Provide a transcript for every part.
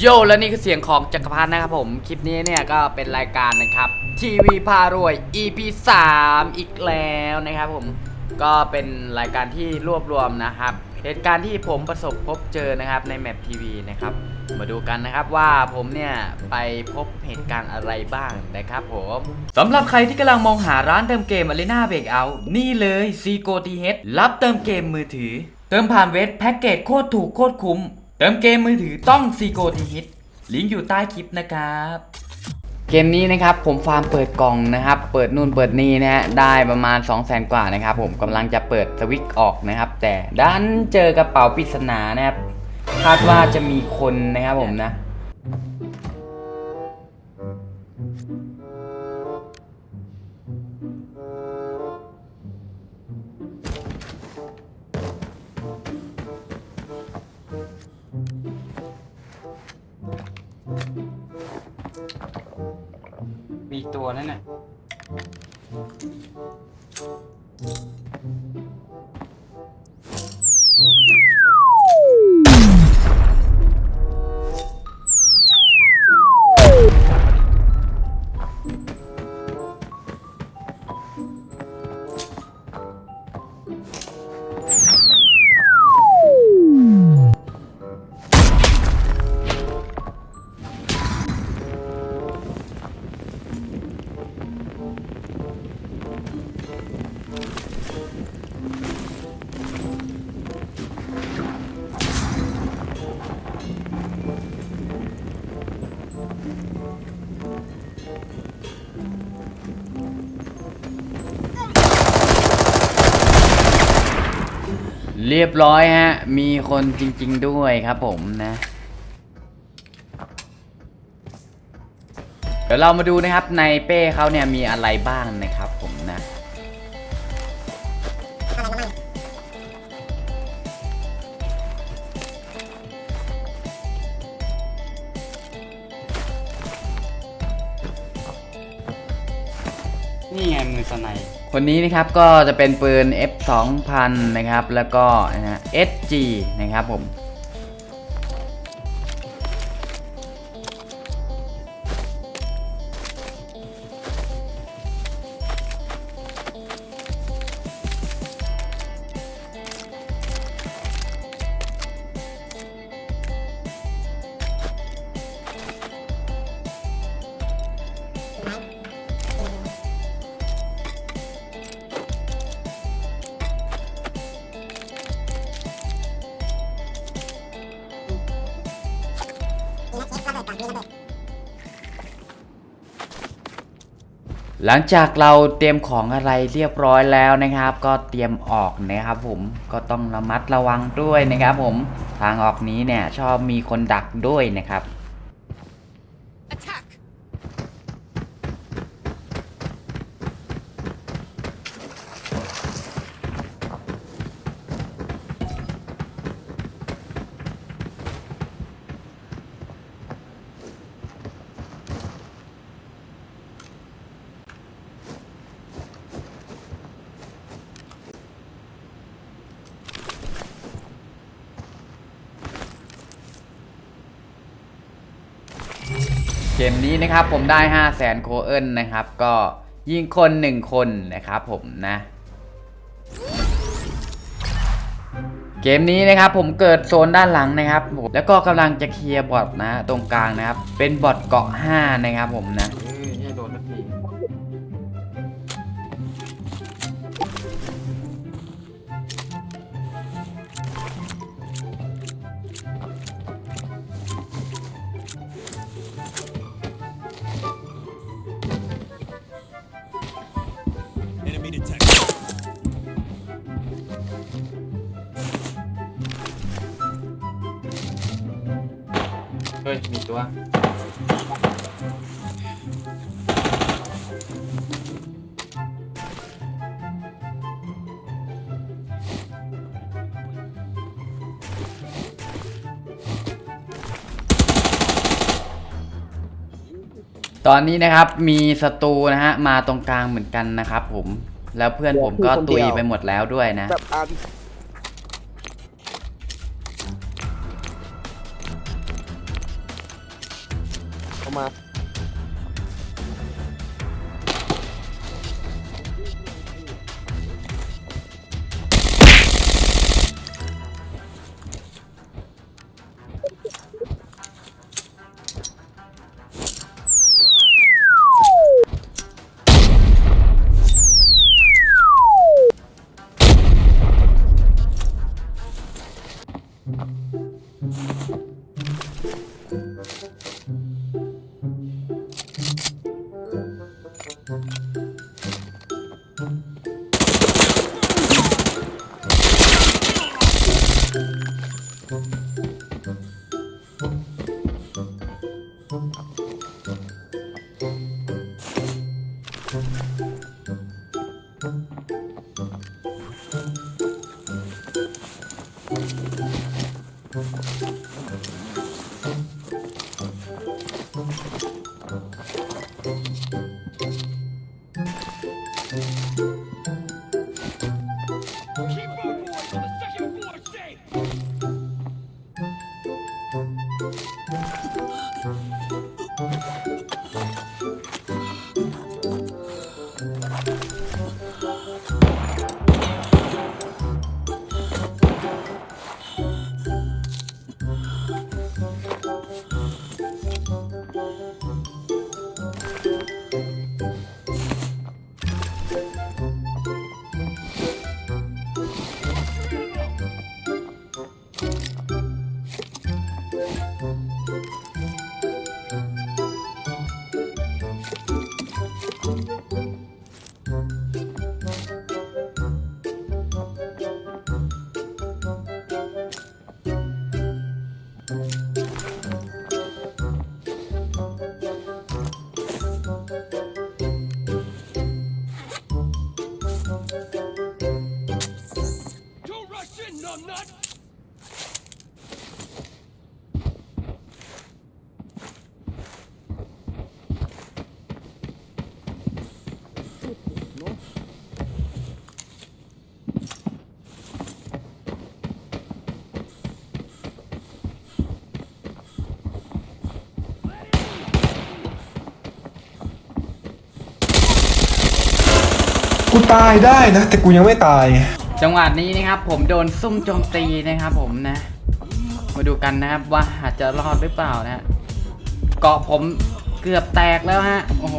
โยและนี่คือเสียงของจักรพันธ์นะครับผม คลิปนี้เนี่ยก็เป็นรายการนะครับทีวีพารวย EP 3 อีกแล้วนะครับผมก็เป็นรายการที่รวบรวมนะครับ เหตุการณ์ที่ผมประสบพบเจอนะครับในแมปทีวีนะครับมาดูกันนะครับว่าผมเนี่ยไปพบเหตุการณ์อะไรบ้างนะครับผมสำหรับใครที่กำลังมองหาร้านเติมเกม Arena Breakout นี่เลย c g o t h รับเติมเกมมือถือ เติมผ่านเว็บแพ็กเกจโคตรถูกโคตรคุ้ม เติมเกมมือถือต้องซีโกทีฮิตลิงก์อยู่ใต้คลิปนะครับ เกมนี้นะครับผมฟาร์มเปิดกล่องนะครับ เปิดนู่นเปิดนี่นะฮะได้ประมาณ 2 0 0แสนกว่านะครับ ผมกำลังจะเปิดสวิตช์ออกนะครับ แต่ดันเจอกระเป๋าปริศนานะครับคาดว่าจะมีคนนะครับผมนะ รียบร้อยฮะ มีคนจริง ๆ ด้วยครับผมนะเดี๋ยวเรามาดูนะครับในเป้เขาเนี่ยมีอะไรบ้างนะครับผมนะ นี่ไงมือสไนป์คนนี้นะครับก็จะเป็นปืน F 2000นะครับ แล้วก็นะ SG นะครับผม หลังจากเราเตรียมของอะไรเรียบร้อยแล้วนะครับ ก็เตรียมออกนะครับผมก็ต้องระมัดระวังด้วยนะครับผมทางออกนี้เนี่ยชอบมีคนดักด้วยนะครับ เกมนี้นะครับผมได้ 5 0 0แสนโคเอิลนะครับ ก็ยิงคน 1 คนนะครับผมนะ เกมนี้นะครับผมเกิดโซนด้านหลังนะครับผมแล้วก็กำลังจะเคลียร์บอทนะ ตรงกลางนะครับ เป็นบอทเกาะ 5 นะครับผมนะ ฮ้ย มีตัว ตอนนี้นะครับมีศัตรูนะฮะ มาตรงกลางเหมือนกันนะครับผม แล้วเพื่อนผมก็ตุยไปหมดแล้วด้วยนะ แบบอันเกูตายได้นะ แต่กูยังไม่ตาย จังหวะนี้นะครับผมโดนซุ่มโจมตีนะครับผมนะ มาดูกันนะครับว่าอาจจะรอดหรือเปล่านะฮะเกาะผมเกือบแตกแล้วฮะ โอ้โห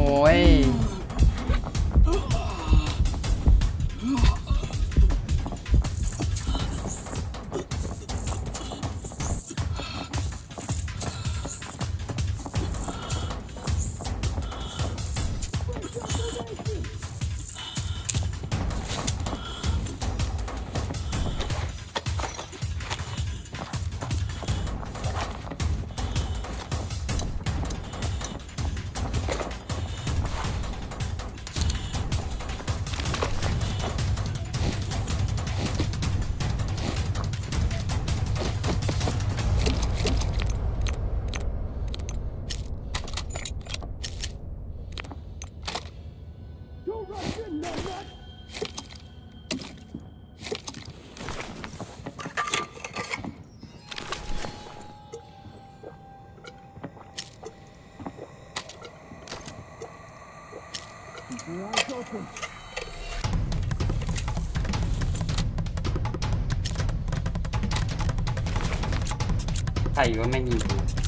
ใครว่าไม่ยิงกู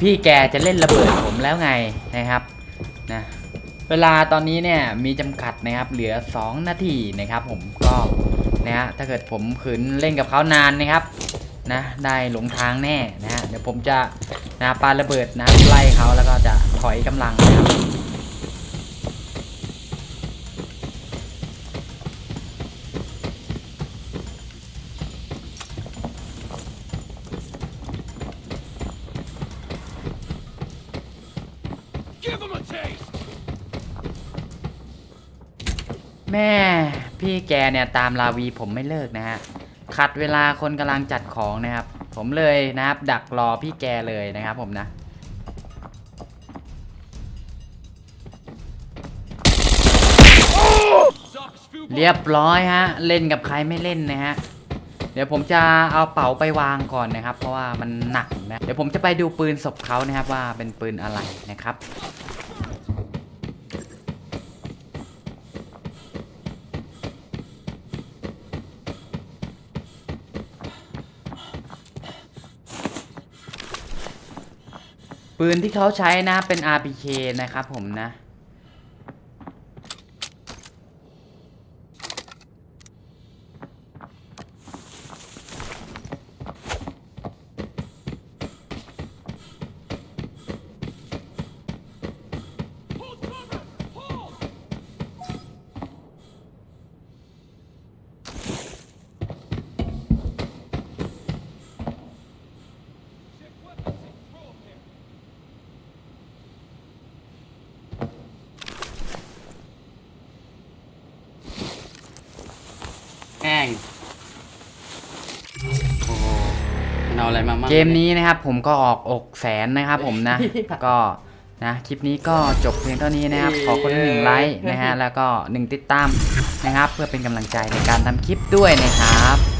พี่แกจะเล่นระเบิดผมแล้วไงนะครับนะเวลาตอนนี้เนี่ยมีจำกัดนะครับ เหลือ 2 นาทีนะครับ ผมก็นะฮะถ้าเกิดผมขืนเล่นกับเขานานนะครับนะได้หลงทางแน่นะฮะเดี๋ยวผมจะนะปาระเบิดนะไล่เขาแล้วก็จะถอยกำลังนะครับ แม่พี่แกเนี่ยตามลาวีผมไม่เลิกนะฮะขัดเวลาคนกำลังจัดของนะครับ ผมเลยนะครับ ดักรอพี่แกเลยนะครับผมนะเรียบร้อยฮะ เล่นกับใครไม่เล่นนะฮะ เดี๋ยวผมจะเอาเป๋าไปวางก่อนนะครับ เพราะว่ามันหนักนะ เดี๋ยวผมจะไปดูปืนศพเขานะครับว่าเป็นปืนอะไรนะครับ ปืนที่เขาใช้นะเป็น RPK นะครับผมนะ งโอ้โหมันเอาอะไรมามั่งเกมนี้นะครับผมก็ออกอกแสนนะครับผมนะ ก็นะคลิปนี้ก็จบเพียงเท่านี้นะครับขอคนละหนึ่งไลค์นะฮะแล้วก็หนึ่งติดตามนะครับ เพื่อเป็นกำลังใจในการทำคลิปด้วยนะครับ